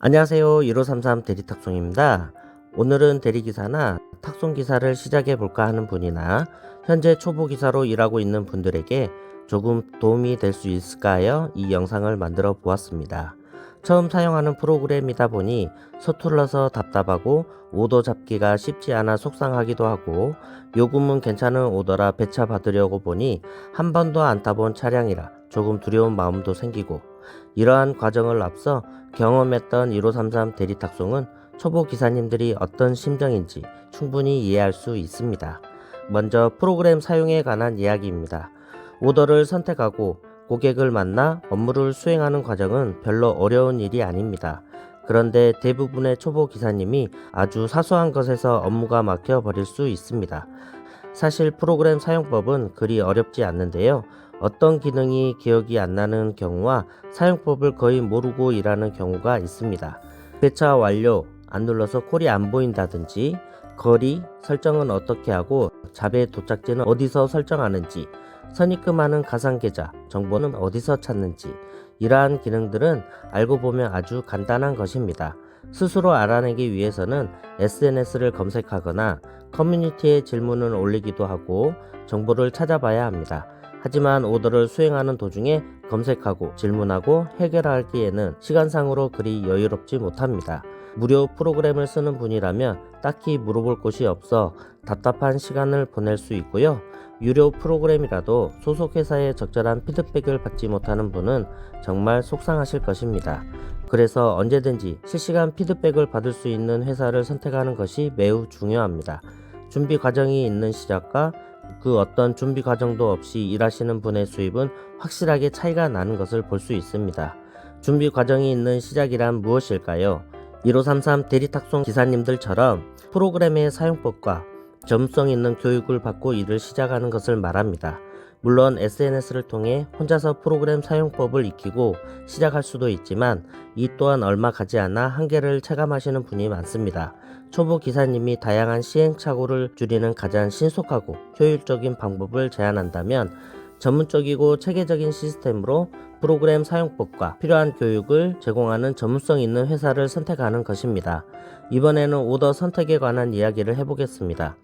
안녕하세요. 1533 대리탁송입니다. 오늘은 대리기사나 탁송기사를 시작해 볼까 하는 분이나 현재 초보기사로 일하고 있는 분들에게 조금 도움이 될 수 있을까요? 이 영상을 만들어 보았습니다. 처음 사용하는 프로그램이다 보니 서툴러서 답답하고 오더 잡기가 쉽지 않아 속상하기도 하고 요금은 괜찮은 오더라 배차 받으려고 보니 한 번도 안 타본 차량이라 조금 두려운 마음도 생기고 이러한 과정을 앞서 경험했던 1533 대리 탁송은 초보 기사님들이 어떤 심정인지 충분히 이해할 수 있습니다. 먼저 프로그램 사용에 관한 이야기입니다. 오더를 선택하고 고객을 만나 업무를 수행하는 과정은 별로 어려운 일이 아닙니다. 그런데 대부분의 초보 기사님이 아주 사소한 것에서 업무가 막혀 버릴 수 있습니다. 사실 프로그램 사용법은 그리 어렵지 않는데요. 어떤 기능이 기억이 안 나는 경우와 사용법을 거의 모르고 일하는 경우가 있습니다. 배차 완료 안 눌러서 콜이 안 보인다든지 거리 설정은 어떻게 하고 잡의 도착지는 어디서 설정하는지 선입금하는 가상계좌 정보는 어디서 찾는지 이러한 기능들은 알고 보면 아주 간단한 것입니다. 스스로 알아내기 위해서는 SNS를 검색하거나 커뮤니티에 질문을 올리기도 하고 정보를 찾아봐야 합니다. 하지만 오더를 수행하는 도중에 검색하고 질문하고 해결하기에는 시간상으로 그리 여유롭지 못합니다. 무료 프로그램을 쓰는 분이라면 딱히 물어볼 곳이 없어 답답한 시간을 보낼 수 있고요. 유료 프로그램이라도 소속 회사의 적절한 피드백을 받지 못하는 분은 정말 속상하실 것입니다. 그래서 언제든지 실시간 피드백을 받을 수 있는 회사를 선택하는 것이 매우 중요합니다. 준비 과정이 있는 시작과 그 어떤 준비 과정도 없이 일하시는 분의 수입은 확실하게 차이가 나는 것을 볼 수 있습니다. 준비 과정이 있는 시작이란 무엇일까요? 1533 대리탁송 기사님들처럼 프로그램의 사용법과 전문성 있는 교육을 받고 일을 시작하는 것을 말합니다. 물론 SNS를 통해 혼자서 프로그램 사용법을 익히고 시작할 수도 있지만 이 또한 얼마 가지 않아 한계를 체감하시는 분이 많습니다. 초보 기사님이 다양한 시행착오를 줄이는 가장 신속하고 효율적인 방법을 제안한다면 전문적이고 체계적인 시스템으로 프로그램 사용법과 필요한 교육을 제공하는 전문성 있는 회사를 선택하는 것입니다. 이번에는 오더 선택에 관한 이야기를 해보겠습니다.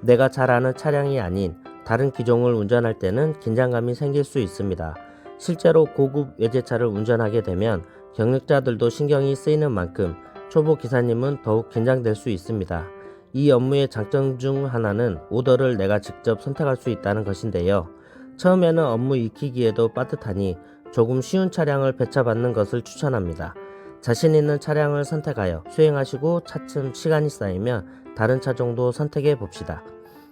내가 잘 아는 차량이 아닌 다른 기종을 운전할 때는 긴장감이 생길 수 있습니다. 실제로 고급 외제차를 운전하게 되면 경력자들도 신경이 쓰이는 만큼 초보 기사님은 더욱 긴장될 수 있습니다. 이 업무의 장점 중 하나는 오더를 내가 직접 선택할 수 있다는 것인데요. 처음에는 업무 익히기에도 빠듯하니 조금 쉬운 차량을 배차받는 것을 추천합니다. 자신 있는 차량을 선택하여 수행하시고 차츰 시간이 쌓이면 다른 차종도 선택해 봅시다.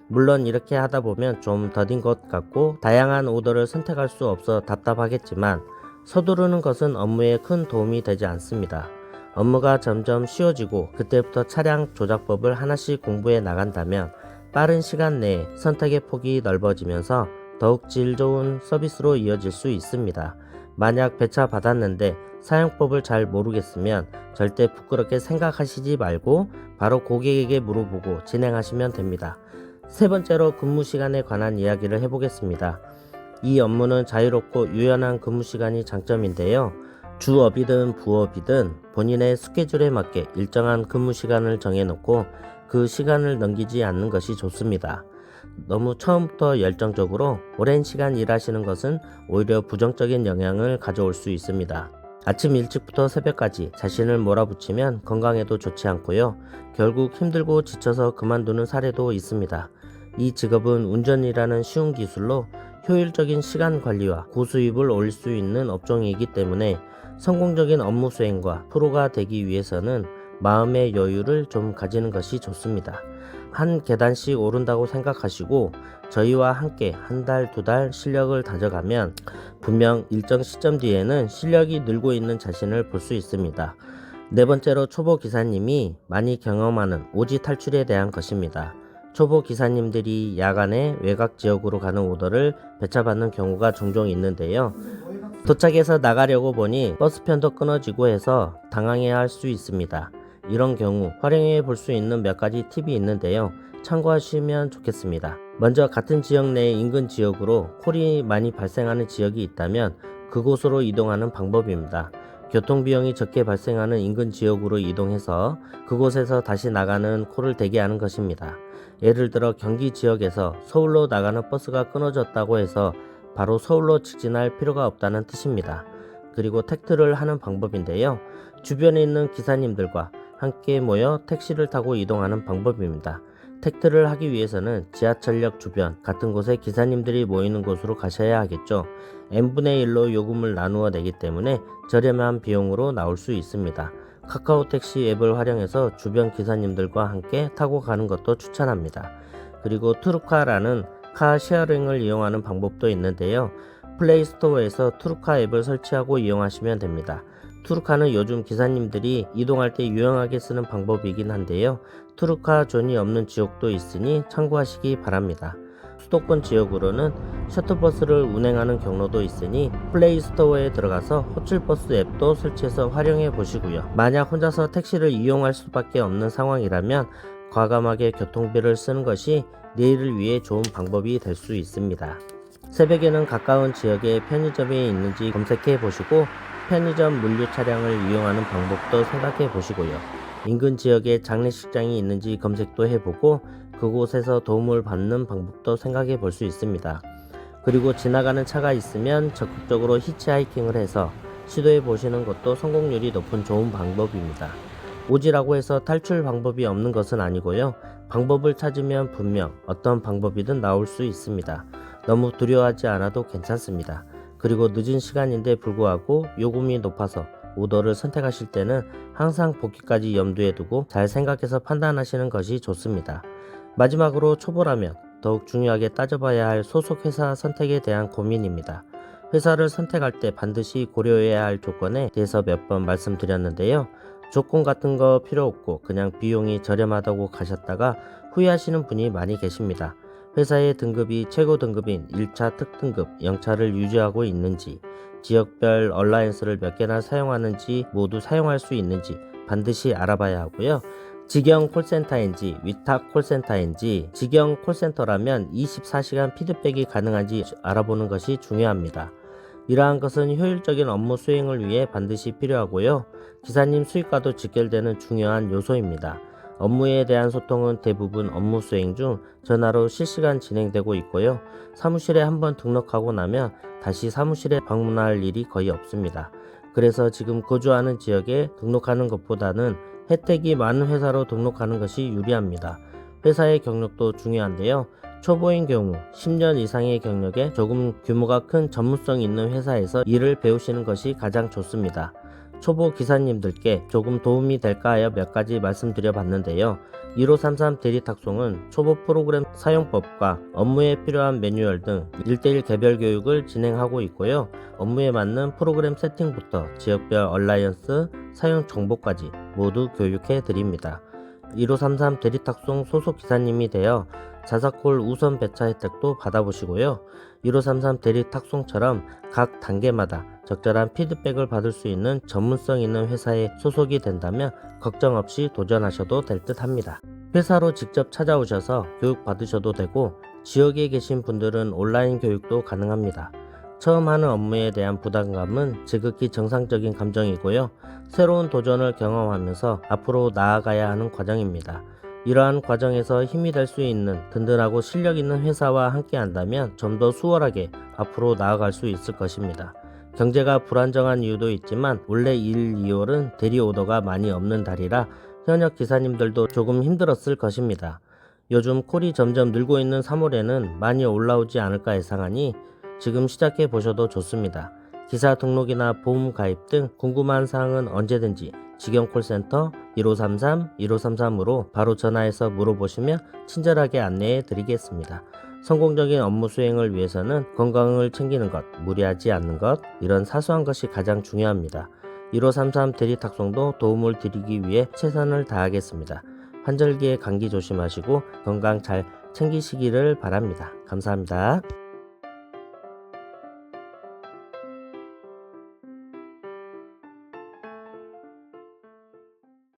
물론 이렇게 하다 보면 좀 더딘 것 같고 다양한 오더를 선택할 수 없어 답답하겠지만 서두르는 것은 업무에 큰 도움이 되지 않습니다. 업무가 점점 쉬워지고 그때부터 차량 조작법을 하나씩 공부해 나간다면 빠른 시간 내에 선택의 폭이 넓어지면서 더욱 질 좋은 서비스로 이어질 수 있습니다. 만약 배차 받았는데 사용법을 잘 모르겠으면 절대 부끄럽게 생각하시지 말고 바로 고객에게 물어보고 진행하시면 됩니다. 세 번째로 근무 시간에 관한 이야기를 해보겠습니다. 이 업무는 자유롭고 유연한 근무 시간이 장점인데요. 주업이든 부업이든 본인의 스케줄에 맞게 일정한 근무 시간을 정해놓고 그 시간을 넘기지 않는 것이 좋습니다. 너무 처음부터 열정적으로 오랜 시간 일하시는 것은 오히려 부정적인 영향을 가져올 수 있습니다. 아침 일찍부터 새벽까지 자신을 몰아붙이면 건강에도 좋지 않고요. 결국 힘들고 지쳐서 그만두는 사례도 있습니다. 이 직업은 운전이라는 쉬운 기술로 효율적인 시간 관리와 고수입을 올릴 수 있는 업종이기 때문에 성공적인 업무 수행과 프로가 되기 위해서는 마음의 여유를 좀 가지는 것이 좋습니다. 한 계단씩 오른다고 생각하시고 저희와 함께 한 달, 두 달 실력을 다져가면 분명 일정 시점 뒤에는 실력이 늘고 있는 자신을 볼 수 있습니다. 네 번째로 초보 기사님이 많이 경험하는 오지 탈출에 대한 것입니다. 초보 기사님들이 야간에 외곽 지역으로 가는 오더를 배차받는 경우가 종종 있는데요. 도착해서 나가려고 보니 버스편도 끊어지고 해서 당황해야 할수 있습니다. 이런 경우 활용해 볼 수 있는 몇 가지 팁이 있는데요. 참고하시면 좋겠습니다. 먼저 같은 지역 내 인근 지역으로 콜이 많이 발생하는 지역이 있다면 그곳으로 이동하는 방법입니다. 교통비용이 적게 발생하는 인근 지역으로 이동해서 그곳에서 다시 나가는 콜을 대기하는 것입니다. 예를 들어 경기 지역에서 서울로 나가는 버스가 끊어졌다고 해서 바로 서울로 직진할 필요가 없다는 뜻입니다. 그리고 택트를 하는 방법인데요. 주변에 있는 기사님들과 함께 모여 택시를 타고 이동하는 방법입니다. 택트를 하기 위해서는 지하철역 주변 같은 곳에 기사님들이 모이는 곳으로 가셔야 하겠죠. n분의 1로 요금을 나누어 내기 때문에 저렴한 비용으로 나올 수 있습니다. 카카오 택시 앱을 활용해서 주변 기사님들과 함께 타고 가는 것도 추천합니다. 그리고 트루카라는 카 쉐어링을 이용하는 방법도 있는데요. 플레이 스토어에서 트루카 앱을 설치하고 이용하시면 됩니다. 투르카는 요즘 기사님들이 이동할 때 유용하게 쓰는 방법이긴 한데요. 투르카 존이 없는 지역도 있으니 참고하시기 바랍니다. 수도권 지역으로는 셔틀버스를 운행하는 경로도 있으니 플레이 스토어에 들어가서 호출버스 앱도 설치해서 활용해 보시고요. 만약 혼자서 택시를 이용할 수밖에 없는 상황이라면 과감하게 교통비를 쓰는 것이 내일을 위해 좋은 방법이 될 수 있습니다. 새벽에는 가까운 지역에 편의점이 있는지 검색해 보시고 편의점 물류 차량을 이용하는 방법도 생각해 보시고요. 인근 지역에 장례식장이 있는지 검색도 해보고 그곳에서 도움을 받는 방법도 생각해 볼 수 있습니다. 그리고 지나가는 차가 있으면 적극적으로 히치하이킹을 해서 시도해 보시는 것도 성공률이 높은 좋은 방법입니다. 오지라고 해서 탈출 방법이 없는 것은 아니고요. 방법을 찾으면 분명 어떤 방법이든 나올 수 있습니다. 너무 두려워하지 않아도 괜찮습니다. 그리고 늦은 시간인데 불구하고 요금이 높아서 오더를 선택하실 때는 항상 복귀까지 염두에 두고 잘 생각해서 판단하시는 것이 좋습니다. 마지막으로 초보라면 더욱 중요하게 따져봐야 할 소속 회사 선택에 대한 고민입니다. 회사를 선택할 때 반드시 고려해야 할 조건에 대해서 몇 번 말씀드렸는데요. 조건 같은 거 필요 없고 그냥 비용이 저렴하다고 가셨다가 후회하시는 분이 많이 계십니다. 회사의 등급이 최고 등급인 1차 특등급 0차를 유지하고 있는지, 지역별 얼라이언스를 몇 개나 사용하는지 모두 사용할 수 있는지 반드시 알아봐야 하고요. 직영 콜센터인지 위탁 콜센터인지 직영 콜센터라면 24시간 피드백이 가능한지 알아보는 것이 중요합니다. 이러한 것은 효율적인 업무 수행을 위해 반드시 필요하고요. 기사님 수익과도 직결되는 중요한 요소입니다. 업무에 대한 소통은 대부분 업무 수행 중 전화로 실시간 진행되고 있고요. 사무실에 한번 등록하고 나면 다시 사무실에 방문할 일이 거의 없습니다. 그래서 지금 거주하는 지역에 등록하는 것보다는 혜택이 많은 회사로 등록하는 것이 유리합니다. 회사의 경력도 중요한데요. 초보인 경우 10년 이상의 경력에 조금 규모가 큰 전문성 있는 회사에서 일을 배우시는 것이 가장 좋습니다. 초보 기사님들께 조금 도움이 될까 하여 몇 가지 말씀드려 봤는데요. 1533 대리탁송은 초보 프로그램 사용법과 업무에 필요한 매뉴얼 등 1대1 개별 교육을 진행하고 있고요. 업무에 맞는 프로그램 세팅부터 지역별 얼라이언스 사용 정보까지 모두 교육해 드립니다. 1533 대리탁송 소속 기사님이 되어 자사콜 우선 배차 혜택도 받아보시고요. 1533 대리탁송처럼 각 단계마다 적절한 피드백을 받을 수 있는 전문성 있는 회사에 소속이 된다면 걱정 없이 도전하셔도 될 듯 합니다. 회사로 직접 찾아오셔서 교육 받으셔도 되고 지역에 계신 분들은 온라인 교육도 가능합니다. 처음 하는 업무에 대한 부담감은 지극히 정상적인 감정이고요. 새로운 도전을 경험하면서 앞으로 나아가야 하는 과정입니다. 이러한 과정에서 힘이 될 수 있는 든든하고 실력 있는 회사와 함께 한다면 좀 더 수월하게 앞으로 나아갈 수 있을 것입니다. 경제가 불안정한 이유도 있지만 원래 1, 2월은 대리 오더가 많이 없는 달이라 현역 기사님들도 조금 힘들었을 것입니다. 요즘 콜이 점점 늘고 있는 3월에는 많이 올라오지 않을까 예상하니 지금 시작해 보셔도 좋습니다. 기사 등록이나 보험 가입 등 궁금한 사항은 언제든지 직영 콜센터 1533 1533으로 바로 전화해서 물어보시면 친절하게 안내해 드리겠습니다. 성공적인 업무 수행을 위해서는 건강을 챙기는 것, 무리하지 않는 것, 이런 사소한 것이 가장 중요합니다. 1533 대리탁송도 도움을 드리기 위해 최선을 다하겠습니다. 환절기에 감기 조심하시고 건강 잘 챙기시기를 바랍니다. 감사합니다.